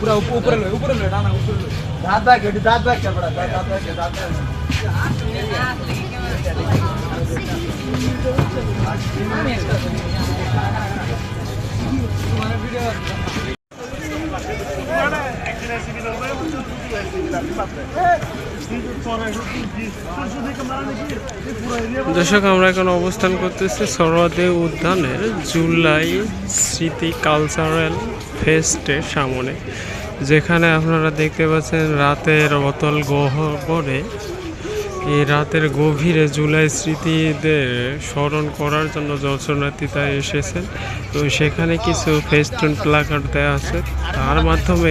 पूरा ऊपर लो ऊपर लो ना ऊपर लो दांत बैग हेड दांत बैग चल पड़ा दांत बैग दांत बैग लेके मत चले দর্শক, আমরা এখন অবস্থান করতেছি সরোয়াদে উদ্যানের জুলাই স্মৃতি কালচারাল ফেস্টের সামনে, যেখানে আপনারা দেখতে পাচ্ছেন রাতের অতল গহ্বরে। এই রাতের গভীরে জুলাই স্মৃতিদের স্মরণ করার জন্য দর্শনার্থীরা এসেছেন তো সেখানে কিছু ফেস্টুন প্লাকার্ড দেওয়া আছে। তার মাধ্যমে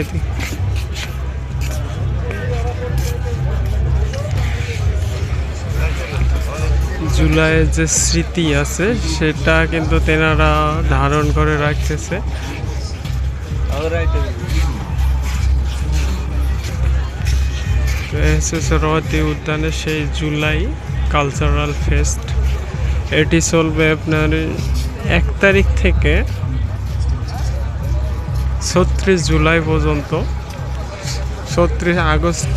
জুলাইয়ের যে স্মৃতি আছে, সেটা কিন্তু তেনারা ধারণ করে রাখতেছে। সরোয়ার্দী উদ্যানে সেই জুলাই কালচারাল ফেস্ট এটি চলবে আপনার এক তারিখ থেকে ছত্রিশ জুলাই পর্যন্ত। ছত্রিশ আগস্ট